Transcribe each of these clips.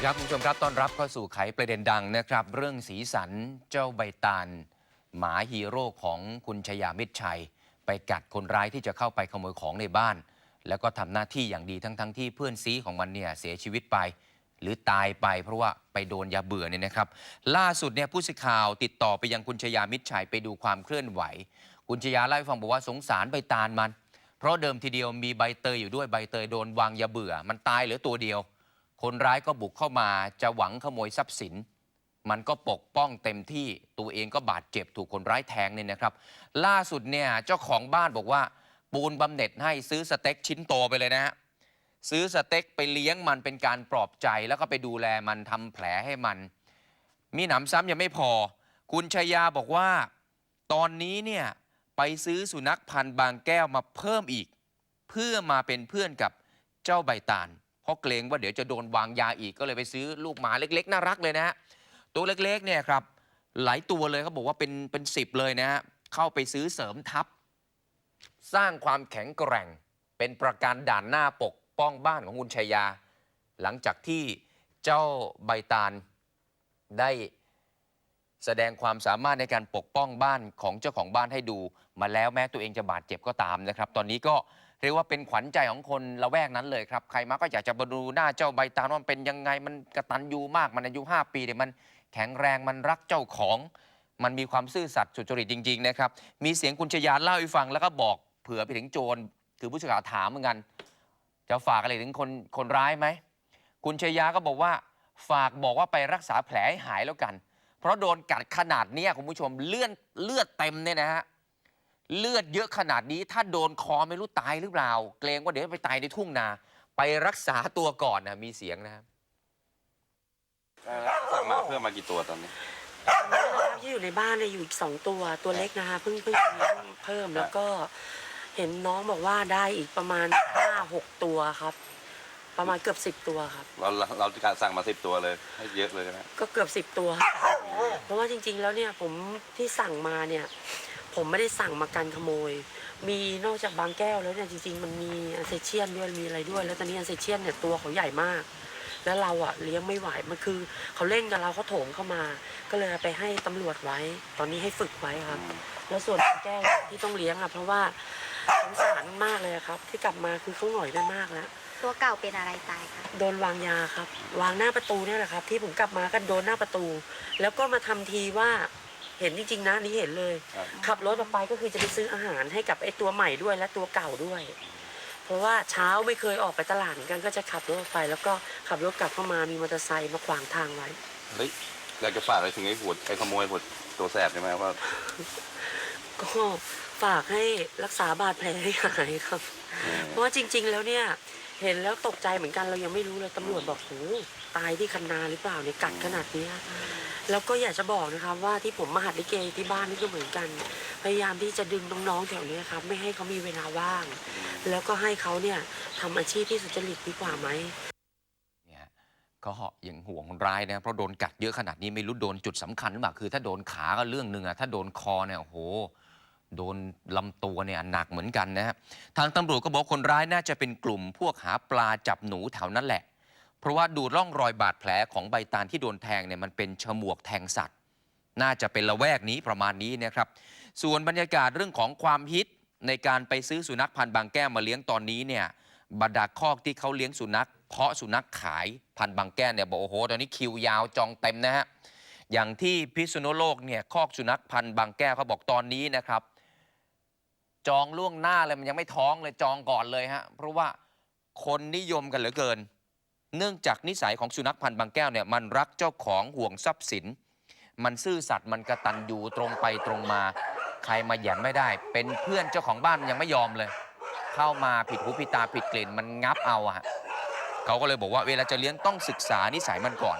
ดีครับคุณผู้ชมครับต้อนรับเข้าสู่ไขประเด็นดังนะครับ เรื่องสีสันเจ้าใบตาล หมาฮีโร่ของคุณชยามิตรชัย ไปกัดคนร้ายที่จะเข้าไปขโมยของในบ้าน แล้วก็ทำหน้าที่อย่างดีทั้งๆทที่เพื่อนซีของมันเนี่ยเสียชีวิตไป หรือตายไปเพราะว่าไปโดนยาเบื่อเนี่ยนะครับ ล่าสุดเนี่ยผู้สื่อข่าวติดต่อไปยังคุณชยามิตรชัยไปดูความเคลื่อนไหว คุณชยาเล่าให้ฟังบอกว่าสงสารใบตาลมัน เพราะเดิมทีเดียวมีใบเตยอยู่ด้วยใบเตยโดนวางยาเบื่อ มันตายเหลือตัวเดียว คนร้ายก็บุกเข้ามาจะหวังขโมยทรัพย์สิน มันก็ปกป้องเต็มที่ตัวเองก็บาดเจ็บถูกคนร้ายแทงเนี่ยนะครับ ล่าสุดเนี่ยเจ้าของบ้านบอกว่า ปูนบำเหน็จให้ซื้อสเต็กชิ้นโตไปเลยนะฮะซื้อสเต็กไปเลี้ยงมันเป็นการปลอบใจแล้วก็ไปดูแลมันทำแผลให้มัน มีหนำซ้ำยังไม่พอ คุณชยาบอกว่า ตอนนี้เนี่ยไปซื้อสุนัขพันธ์บางแก้วมาเพิ่มอีก เพื่อมาเป็นเพื่อนกับเจ้าใบตาล ราะเกรงว่าเดี๋ยวจะโดนวางยาอีกก็เลยไปซื้อลูกหมาเล็ก ๆ น่ารักเลยนะฮะตัวเล็กๆเนี่ยครับหลายตัวเลยเขาบอกว่าเป็นเป็นสิบเลยนะฮะเข้าไปซื้อเสริมทัพ สร้างความแข็งแกร่ง เป็นประการด่านหน้าปกป้องบ้านของคุณชัยยา หลังจากที่เจ้าใบตาลได้แสดงความสามารถในการปกป้องบ้านของเจ้าของบ้านให้ดู มาแล้วแม้ตัวเองจะบาดเจ็บก็ตามนะครับ ตอนนี้ก็ เรียกว่าเป็นขวัญใจของคนละแวกนั้นเลยครับ ใครมาก็อยากจะมาดูหน้าเจ้าใบตาลว่ามันเป็นยังไงมันกระตันยูมากมันอายุ 5 ปีเนี่ยมันแข็งแรงมันรักเจ้าของ มันมีความซื่อสัตย์สุจริตจริง ๆ นะครับ มีเสียงคุณชยาเล่าให้ฟังแล้วก็บอกเผื่อไปถึงโจรคือผู้สื่อข่าวถามเหมือนกัน จะฝากอะไรถึงคนคนร้ายไหมคุณชยาก็บอกว่าฝากบอกว่าไปรักษาแผลให้หายแล้วกัน เพราะโดนกัดขนาดเนี้ยคุณผู้ชมเลือดเลือดเต็มเนี่ยนะฮะ เลือดเยอะขนาดนี้ ถ้าโดนคอไม่รู้ตายหรือเปล่า เกรงว่าเดี๋ยวไปตายในทุ่งนา ไปรักษาตัวก่อนนะมีเสียงนะครับแล้วสั่งหมาเพิ่มมากี่ตัวตอนนี้นะครับที่อยู่ในบ้านเนี่ยอยู่อีกสองตัวตัวเล็กนะคะเพิ่งเพิ่งเลี้ยงเพิ่มแล้วก็ เห็นน้องบอกว่าได้อีกประมาณห้าหกตัวครับ ประมาณเกือบสิบตัวครับ เราเราเราการสั่งมาสิบตัวเลยให้เยอะเลยนะ ก็เกือบสิบตัวเพราะว่าจริง ๆ แล้วเนี่ยผมที่สั่งมาเนี่ย ผมไม่ได้สั่งมากันขโมย มีนอกจากบางแก้วแล้วเนี่ยจริงๆ มันมีอันเซเชียนด้วยมีอะไรด้วย แล้วตอนนี้อันเซเชียนเนี่ยตัวเขาใหญ่มาก แล้วเราอะเลี้ยงไม่ไหวมันคือเขาเล่นกับเราเขาโถมเข้ามา ก็เลยเอาไปให้ตำรวจไว้ ตอนนี้ให้ฝึกไว้ครับ แล้วส่วนบางแก้วที่ต้องเลี้ยงอะเพราะว่าสงสารมากเลยอะครับ ที่กลับมาคือเขาหน่อยไปมากแล้ว ตัวเก่าเป็นอะไรตายคะโดนวางยาครับ วางหน้าประตูเนี่ยแหละครับ ที่ผมกลับมาก็โดนหน้าประตู แล้วก็มาทำทีว่า เห็นจริงๆนะอันนี้เห็นเลย ครับ ขับรถออกไปก็คือจะไปซื้ออาหารให้กับไอ้ตัวใหม่ด้วยและตัวเก่าด้วย เพราะว่าเช้าไม่เคยออกไปตลาดเหมือนกันก็จะขับรถออกไป แล้วก็ขับรถกลับเข้ามามีมอเตอร์ไซค์มาขวางทางไว้ เฮ้ยอยากจะฝากอะไรถึงไอ้หัวไอ้ขโมยหัวตัวแสบใช่ไหมว่าก็ฝากให้รักษาบาดแผลให้หายครับ เพราะว่าจริง ๆ แล้วเนี่ย เห็นแล้วตกใจเหมือนกันเรายังไม่รู้เลยตำรวจบอกโหตายที่คันนาหรือเปล่าเนี่ยกัดขนาดเนี้ยแล้วก็อยากจะบอกนะครับว่าที่ผมมาหัดลิเกที่บ้านนี่ก็เหมือนกัน พยายามที่จะดึงน้องๆแถวนี้ครับไม่ให้เขามีเวลาว่าง แล้วก็ให้เขาเนี่ยทำอาชีพที่สุจริตดีกว่าไหมเนี่ยก็อย่างห่วงร้ายนะเพราะโดนกัดเยอะขนาดนี้ไม่รู้โดนจุดสำคัญหรือเปล่าคือ ถ้าโดนขาก็เรื่องหนึ่งอะถ้าโดนคอเนี่ยโอ้โห โดนลำตัวเนี่ยหนักเหมือนกันนะฮะทางตำรวจก็บอกคนร้ายน่าจะเป็นกลุ่มพวกหาปลาจับหนูแถวนั้นแหละ เพราะว่าดูร่องรอยบาดแผลของใบตาลที่โดนแทงเนี่ยมันเป็นฉมวกแทงสัตว์ น่าจะเป็นละแวกนี้ประมาณนี้นะครับ ส่วนบรรยากาศเรื่องของความฮิตในการไปซื้อสุนัขพันธุ์บางแก้วมาเลี้ยงตอนนี้เนี่ยบรรดาคอกที่เขาเลี้ยงสุนัข เพาะสุนัขขายพันธุ์บางแก้วเนี่ยบอกโอ้โหตอนนี้คิวยาวจองเต็มนะฮะอย่างที่พิษณุโลกเนี่ยคอกสุนัขพันธุ์บางแก้วเขาบอกตอนนี้นะครับ จองล่วงหน้าเลยมันยังไม่ท้องเลยจองก่อนเลยฮะเพราะว่าคนนิยมกันเหลือเกิน เนื่องจากนิสัยของสุนัขพันธ์บางแก้วเนี่ยมันรักเจ้าของห่วงทรัพย์สิน มันซื่อสัตย์มันกระตันอยู่ตรงไปตรงมา ใครมาแหย่มไม่ได้ เป็นเพื่อนเจ้าของบ้านมันยังไม่ยอมเลย เข้ามาผิดหูผิดตาผิดกลิ่นมันงับเอาอะฮะเขาก็เลยบอกว่าเวลาจะเลี้ยงต้องศึกษานิสัยมันก่อน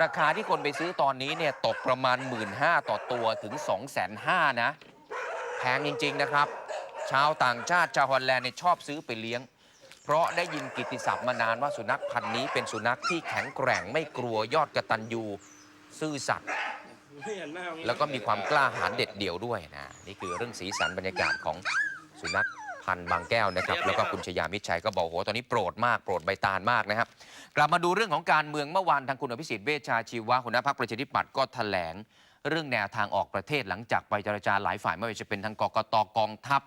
ราคาที่คนไปซื้อตอนนี้เนี่ยตกประมาณ 1 5ื่นต่อตัวถึง 2 5 0 0 0 0นะ แพงจริง ๆนะครับ ชาวต่างชาติชาวฮอลแลนด์เนี่ยชอบซื้อไปเลี้ยง เพราะได้ยินกิตติศัพท์มานานว่าสุนัขพันธุ์นี้เป็นสุนัขที่แข็งแกร่งไม่กลัวยอดกระตันยูซื่อสัตย์แล้วก็มีความกล้าหาญเด็ดเดี่ยวด้วยนะนี่คือเรื่องสีสันบรรยากาศของสุนัขพันธ์บางแก้วนะครับ แล้วก็คุณชยามิตรชัยก็บอกโอ้โหตอนนี้โปรดมากโปรดใบตาลมากนะครับ กลับมาดูเรื่องของการเมืองเมื่อวานทางคุณอภิสิทธิ์เวชชาชีวะหัวหน้าพรรคประชาธิปัตย์ก็แถลง เรื่องแนวทางออกประเทศหลังจากไปเจรจาหลายฝ่ายไม่ว่าจะเป็นทางกกตกองทัพ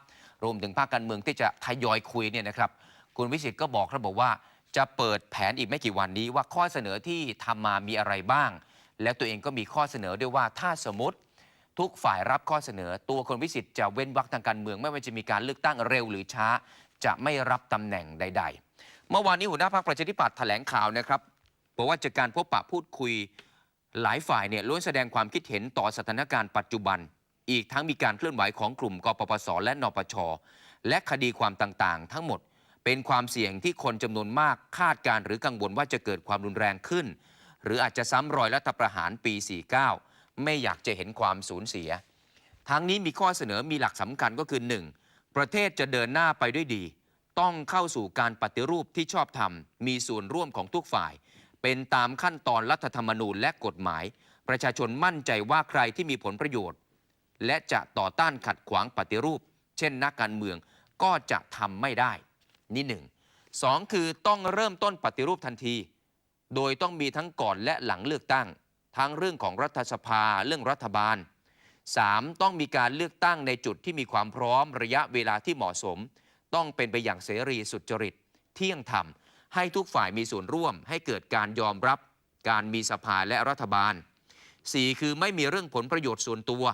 รวมถึงภาคการเมืองที่จะทยอยคุยเนี่ยนะครับ คุณวิสิทธ์ก็บอกครับบอกว่า จะเปิดแผนอีกไม่กี่วันนี้ว่าข้อเสนอที่ทำมามีอะไรบ้าง และตัวเองก็มีข้อเสนอด้วยว่าถ้าสมมติทุกฝ่ายรับข้อเสนอ ตัวคนวิสิทธ์จะเว้นวรรคทางการเมือง ไม่ว่าจะมีการเลือกตั้งเร็วหรือช้า จะไม่รับตำแหน่งใด ๆ เมื่อวานนี้หัวหน้าพรรคประชาธิปัตย์แถลงข่าวนะครับบอกว่าจากการพบปะพูดคุยหลายฝ่ายเนี่ยล้วนแสดงความคิดเห็นต่อสถานการณ์ปัจจุบัน อีกทั้งมีการเคลื่อนไหวของกลุ่มกปปส และนปช และคดีความต่างๆ ทั้งหมดเป็นความเสี่ยงที่คนจำนวนมากคาดการหรือกังวลว่าจะเกิดความรุนแรงขึ้น หรืออาจจะซ้ำรอยรัฐประหารปี 49 ไม่อยากจะเห็นความสูญเสีย ทั้งนี้มีข้อเสนอมีหลักสำคัญก็คือ 1. ประเทศจะเดินหน้าไปด้วยดี ต้องเข้าสู่การปฏิรูปที่ชอบธรรม มีส่วนร่วมของทุกฝ่าย เป็นตามขั้นตอนรัฐธรรมนูญและกฎหมาย ประชาชนมั่นใจว่าใครที่มีผลประโยชน์ และจะต่อต้านขัดขวางปฏิรูป เช่นนักการเมืองก็จะทำไม่ได้ นี่หนึ่งสองคือต้องเริ่มต้นปฏิรูปทันที โดยต้องมีทั้งก่อนและหลังเลือกตั้ง ทั้งเรื่องของรัฐสภาเรื่องรัฐบาล 3. ต้องมีการเลือกตั้งในจุดที่มีความพร้อมระยะเวลาที่เหมาะสม ต้องเป็นไปอย่างเสรีสุจริต เที่ยงธรรม ให้ทุกฝ่ายมีส่วนร่วม ให้เกิดการยอมรับ การมีสภาและรัฐบาล 4. คือไม่มีเรื่องผลประโยชน์ส่วนตัว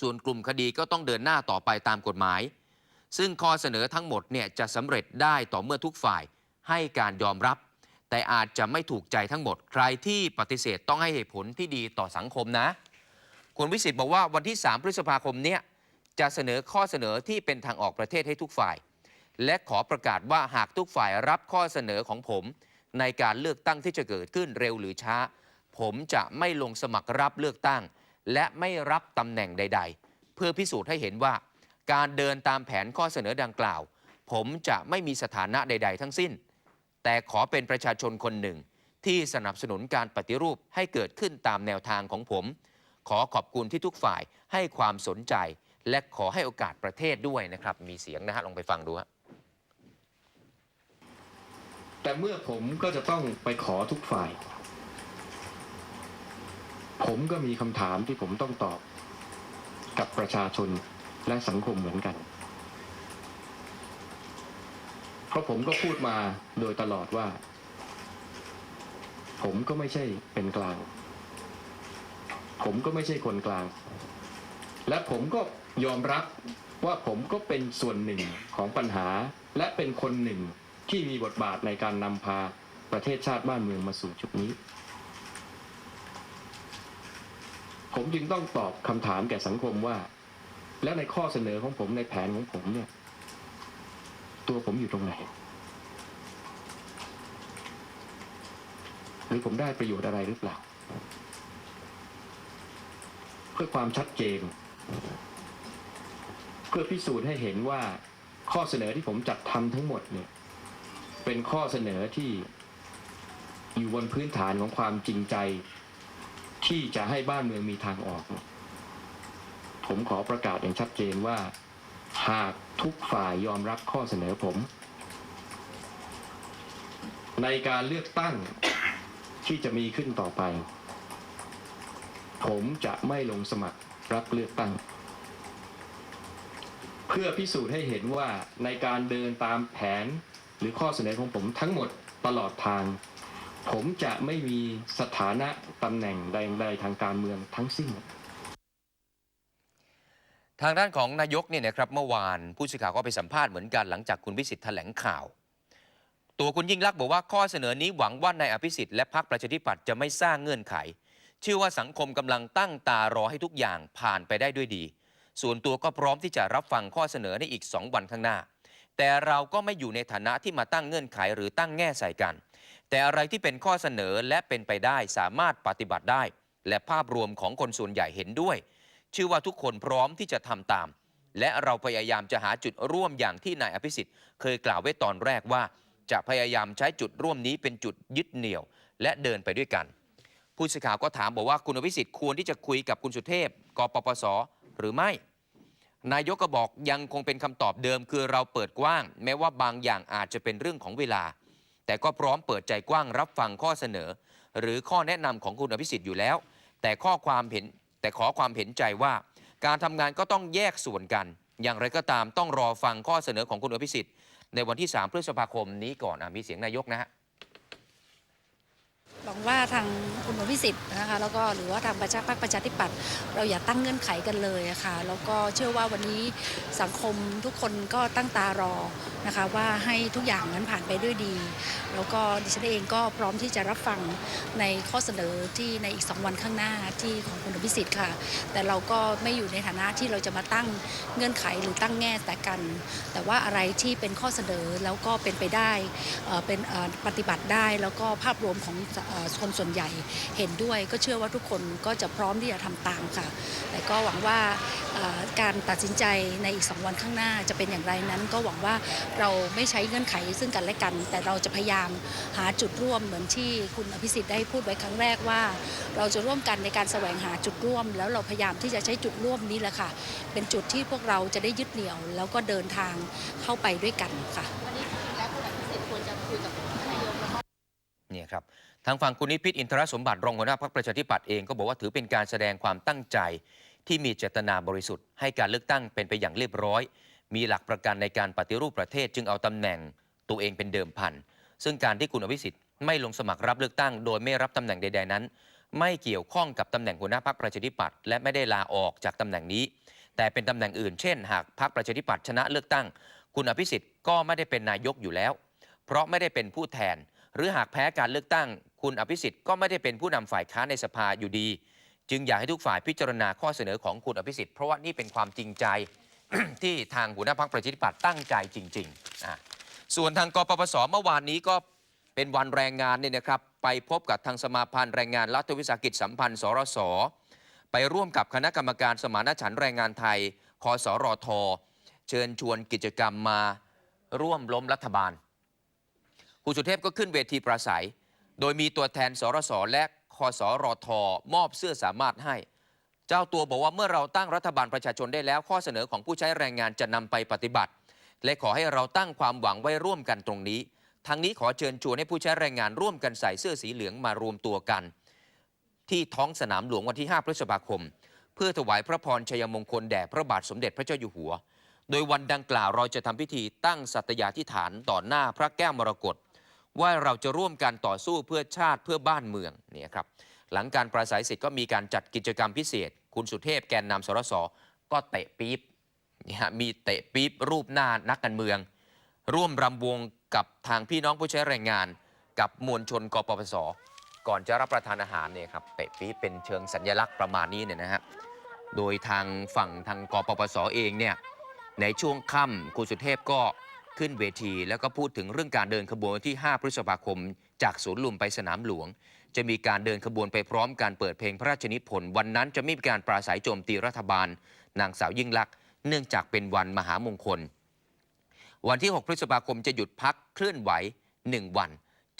ส่วนกลุ่มคดีก็ต้องเดินหน้าต่อไปตามกฎหมาย ซึ่งข้อเสนอทั้งหมดเนี่ยจะสำเร็จได้ต่อเมื่อทุกฝ่ายให้การยอมรับ แต่อาจจะไม่ถูกใจทั้งหมด ใครที่ปฏิเสธต้องให้เหตุผลที่ดีต่อสังคมนะ คุณวิสิทธิ์บอกว่าวันที่ 3 พฤษภาคมเนี้ยจะเสนอข้อเสนอที่เป็นทางออกประเทศให้ทุกฝ่าย และขอประกาศว่าหากทุกฝ่ายรับข้อเสนอของผม ในการเลือกตั้งที่จะเกิดขึ้นเร็วหรือช้า ผมจะไม่ลงสมัครรับเลือกตั้ง และไม่รับตำแหน่งใด ๆ เพื่อพิสูจน์ให้เห็นว่า การเดินตามแผนข้อเสนอดังกล่าว ผมจะไม่มีสถานะใด ๆ ทั้งสิ้น แต่ขอเป็นประชาชนคนหนึ่ง ที่สนับสนุนการปฏิรูปให้เกิดขึ้นตามแนวทางของผม ขอขอบคุณที่ทุกฝ่ายให้ความสนใจ และขอให้โอกาสประเทศด้วยนะครับ มีเสียงนะฮะลองไปฟังดูฮะแต่เมื่อผมก็จะต้องไปขอทุกฝ่าย ผมก็มีคำถามที่ผมต้องตอบกับประชาชนและสังคมเหมือนกัน เพราะผมก็พูดมาโดยตลอดว่า ผมก็ไม่ใช่เป็นกลาง ผมก็ไม่ใช่คนกลาง และผมก็ยอมรับว่าผมก็เป็นส่วนหนึ่งของปัญหา และเป็นคนหนึ่งที่มีบทบาทในการนำพาประเทศชาติบ้านเมืองมาสู่จุดนี้ ผมจึงต้องตอบคำถามแก่สังคมว่า แล้วในข้อเสนอของผมในแผนของผมเนี่ย ตัวผมอยู่ตรงไหน หรือผมได้ประโยชน์อะไรหรือเปล่า เพื่อความชัดเจน เพื่อพิสูจน์ให้เห็นว่าข้อเสนอที่ผมจัดทำทั้งหมดเนี่ย เป็นข้อเสนอที่อยู่บนพื้นฐานของความจริงใจ ที่จะให้บ้านเมืองมีทางออก ผมขอประกาศอย่างชัดเจนว่า หากทุกฝ่ายยอมรับข้อเสนอผม ในการเลือกตั้งที่จะมีขึ้นต่อไป ผมจะไม่ลงสมัครรับเลือกตั้ง เพื่อพิสูจน์ให้เห็นว่าในการเดินตามแผนหรือข้อเสนอของผมทั้งหมดตลอดทาง ผมจะไม่มีสถานะตำแหน่งใดๆทางการเมืองทั้งสิ้น ทางด้านของนายกเนี่ยนะครับเมื่อวานผู้สื่อข่าวก็ไปสัมภาษณ์เหมือนกันหลังจากคุณพิสิทธิ์แถลงข่าว ตัวคุณยิ่งลักษณ์บอกว่าข้อเสนอนี้หวังว่านายอภิสิทธิ์และพรรคประชาธิปัตย์จะไม่สร้างเงื่อนไข เชื่อว่าสังคมกำลังตั้งตารอให้ทุกอย่างผ่านไปได้ด้วยดี ส่วนตัวก็พร้อมที่จะรับฟังข้อเสนอในอีก 2 วันข้างหน้า แต่เราก็ไม่อยู่ในฐานะที่มาตั้งเงื่อนไขหรือตั้งแง่ใส่กัน แต่อะไรที่เป็นข้อเสนอและเป็นไปได้สามารถปฏิบัติได้ และภาพรวมของคนส่วนใหญ่เห็นด้วย ชื่อว่าทุกคนพร้อมที่จะทำตาม และเราพยายามจะหาจุดร่วมอย่างที่นายอภิสิทธิ์เคยกล่าวไว้ตอนแรกว่า จะพยายามใช้จุดร่วมนี้เป็นจุดยึดเหนี่ยว และเดินไปด้วยกัน ผู้สื่อข่าวก็ถามบอกว่าคุณอภิสิทธิ์ควรที่จะคุยกับคุณสุเทพกปปสหรือไม่นายกก็บอกยังคงเป็นคำตอบเดิมคือเราเปิดกว้าง แม้ว่าบางอย่างอาจจะเป็นเรื่องของเวลา แต่ก็พร้อมเปิดใจกว้างรับฟังข้อเสนอ หรือข้อแนะนำของคุณอภิสิทธิ์อยู่แล้ว แต่ข้อความเห็นแต่ขอความเห็นใจว่า การทำงานก็ต้องแยกส่วนกัน อย่างไรก็ตามต้องรอฟังข้อเสนอของคุณอภิสิทธิ์ในวันที่ 3 พฤษภาคมนี้ก่อนอมีเสียงนายกนะฮะ หวังว่าทางคุณอภิสิทธิ์นะคะแล้วก็หรือว่าทางประชาพรรคประชาธิปัตย์เราอย่าตั้งเงื่อนไขกันเลยะค่ะแล้วก็เชื่อว่าวันนี้สังคมทุกคนก็ตั้งตารอนะคะว่าให้ทุกอย่างนั้นผ่านไปด้วยดี แล้วก็ดิฉันเองก็พร้อมที่จะรับฟังในข้อเสนอที่ในอีก 2 วันข้างหน้าที่ของคุณอภิสิทธิ์ค่ะ แต่เราก็ไม่อยู่ในฐานะที่เราจะมาตั้งเงื่อนไขหรือตั้งแง่แต่กัน แต่ว่าอะไรที่เป็นข้อเสนอแล้วก็เป็นไปได้เป็นปฏิบัติได้แล้วก็ภาพรวมของคนส่วนใหญ่เห็นด้วย ก็เชื่อว่าทุกคนก็จะพร้อมที่จะทำตามค่ะ แต่ก็หวังว่าการตัดสินใจในอีก 2 วันข้างหน้าจะเป็นอย่างไรนั้น ก็หวังว่าเราไม่ใช้เงื่อนไขซึ่งกันและกัน แต่เราจะพยายามหาจุดร่วมเหมือนที่คุณอภิสิทธิ์ได้พูดไว้ครั้งแรกว่า เราจะร่วมกันในการแสวงหาจุดร่วม แล้วเราพยายามที่จะใช้จุดร่วมนี้แหละค่ะ เป็นจุดที่พวกเราจะได้ยึดเหนี่ยว แล้วก็เดินทางเข้าไปด้วยกันค่ะเนี่ยครับ ทางฝั่งคุณนิพิษอินทรสมบัติรองหัวหน้าพรรคประชาธิปัตย์เองก็บอกว่าถือเป็นการแสดงความตั้งใจ ที่มีเจตนาบริสุทธิ์ให้การเลือกตั้งเป็นไปอย่างเรียบร้อย มีหลักประกันในการปฏิรูปประเทศจึงเอาตำแหน่งตัวเองเป็นเดิมพันซึ่งการที่คุณอภิสิทธิ์ไม่ลงสมัครรับเลือกตั้ง โดยไม่รับตำแหน่งใด ๆนั้น ไม่เกี่ยวข้องกับตำแหน่งหัวหน้าพรรคประชาธิปัตย์และไม่ได้ลาออกจากตำแหน่งนี้ แต่เป็นตำแหน่งอื่นเช่น หากพรรคประชาธิปัตย์ชนะเลือกตั้ง คุณอภิสิทธิ์ก็ไม่ได้เป็นนายกอยู่แล้ว เพราะไม่ได้เป็นผู้แทน หรือหากแพ้การเลือกตั้ง คุณอภิสิทธิ์ก็ไม่ได้เป็นผู้นำฝ่ายค้านในสภาอยู่ดี จึงอยากให้ทุกฝ่ายพิจารณาข้อเสนอของคุณอภิสิทธิ์เพราะว่านี่เป็นความจริงใจที่ทางหัวหน้าพรรคประชาธิปัตย์ตั้งใจจริงๆอะส่วนทางกปปสเมื่อวานนี้ก็เป็นวันแรงงานเนี่ยนะครับไปพบกับทางสมาพันธ์แรงงานรัฐวิสาหกิจสัมพันธ์สรสไปร่วมกับคณะกรรมการสมานฉันท์แรงงานไทยคอสรทเชิญชวนกิจกรรมมาร่วมล้มรัฐบาล คุณสุเทพก็ขึ้นเวทีปราศัย โดยมีตัวแทนสรสและคอสรทมอบเสื้อสามารถให้ เจ้าตัวบอกว่าเมื่อเราตั้งรัฐบาลประชาชนได้แล้ว ข้อเสนอของผู้ใช้แรงงานจะนำไปปฏิบัติ และขอให้เราตั้งความหวังไว้ร่วมกันตรงนี้ทางนี้ขอเชิญชวนให้ผู้ใช้แรงงานร่วมกันใส่เสื้อสีเหลืองมารวมตัวกัน ที่ท้องสนามหลวงวันที่ 5 พฤษภาคม เพื่อถวายพระพรชัยมงคลแด่พระบาทสมเด็จพระเจ้าอยู่หัว โดยวันดังกล่าวเราจะทำพิธีตั้งสัตยาธิฐานต่อหน้าพระแก้วมรกต ว่าเราจะร่วมกันต่อสู้เพื่อชาติเพื่อบ้านเมืองเนี่ยครับหลังการปราศัยเสร็จก็มีการจัดกิจกรรมพิเศษ คุณสุเทพแกนนำสรสก็เตะปี๊บเนี่ยฮะมีเตะปี๊บรูปหน้านักการเมือง ร่วมรำวงกับทางพี่น้องผู้ใช้แรงงาน กับมวลชนกปปส ก่อนจะรับประทานอาหารเนี่ยครับเตะปี๊บเป็นเชิงสัญลักษณ์ประมาณนี้เนี่ยนะฮะโดยทางฝั่งทางกปปสเองเนี่ยในช่วงค่ำคุณสุเทพก็ ขึ้นเวที แล้วก็พูดถึงเรื่องการเดินขบวนที่ 5 พฤษภาคม จากสวนลุมไปสนามหลวง จะมีการเดินขบวนไปพร้อมการเปิดเพลงพระราชนิพนธ์วันนั้นจะไม่มีการปราศัยโจมตีรัฐบาล นางสาวยิ่งลักษณ์เนื่องจากเป็นวันมหามงคล วันที่ 6 พฤษภาคมจะหยุดพักเคลื่อนไหว 1 วัน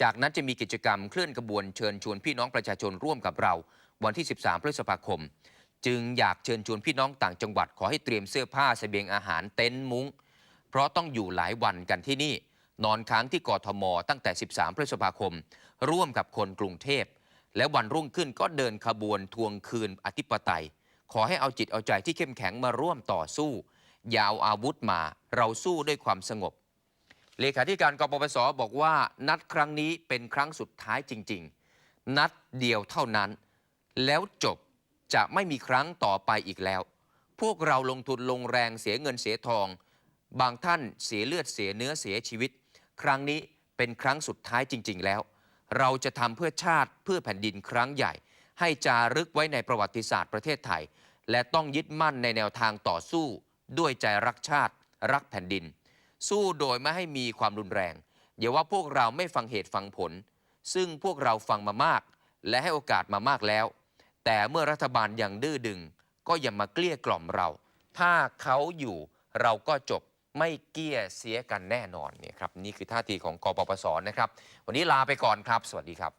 จากนั้นจะมีกิจกรรมเคลื่อนขบวนเชิญชวนพี่น้องประชาชนร่วมกับเรา วันที่ 13 พฤษภาคม จึงอยากเชิญชวนพี่น้องต่างจังหวัดขอให้เตรียมเสื้อผ้าเสบียงอาหารเต็นท์มุ้ง ราะต้องอยู่หลายวันกันที่นี่ นอนค้างที่กทม ตั้งแต่ 13 พฤษภาคม ร่วมกับคนกรุงเทพ และวันรุ่งขึ้นก็เดินขบวนทวงคืนอธิปไตย ขอให้เอาจิตเอาใจที่เข้มแข็งมาร่วมต่อสู้อยาวอาวุธมาเราสู้ด้วยความสงบ เลขาธิการกปปสบอกว่านัดครั้งนี้เป็นครั้งสุดท้ายจริง ๆ นัดเดียวเท่านั้น แล้วจบจะไม่มีครั้งต่อไปอีกแล้ว พวกเราลงทุนลงแรงเสียเงินเสียทอง บางท่านเสียเลือดเสียเนื้อเสียชีวิต ครั้งนี้เป็นครั้งสุดท้ายจริง ๆ แล้ว เราจะทำเพื่อชาติเพื่อแผ่นดินครั้งใหญ่ ให้จารึกไว้ในประวัติศาสตร์ประเทศไทย และต้องยึดมั่นในแนวทางต่อสู้ ด้วยใจรักชาติ รักแผ่นดิน สู้โดยไม่ให้มีความรุนแรง อย่าว่าพวกเราไม่ฟังเหตุฟังผล ซึ่งพวกเราฟังมามาก และให้โอกาสมามากแล้ว แต่เมื่อรัฐบาลยังดื้อดึง ก็อย่ามาเกลี้ยกล่อมเรา ถ้าเขาอยู่เราก็จบ ไม่เกี้ยเสียกันแน่นอนเนี่ยครับนี่คือท่าทีของกปปสนะครับ วันนี้ลาไปก่อนครับ สวัสดีครับ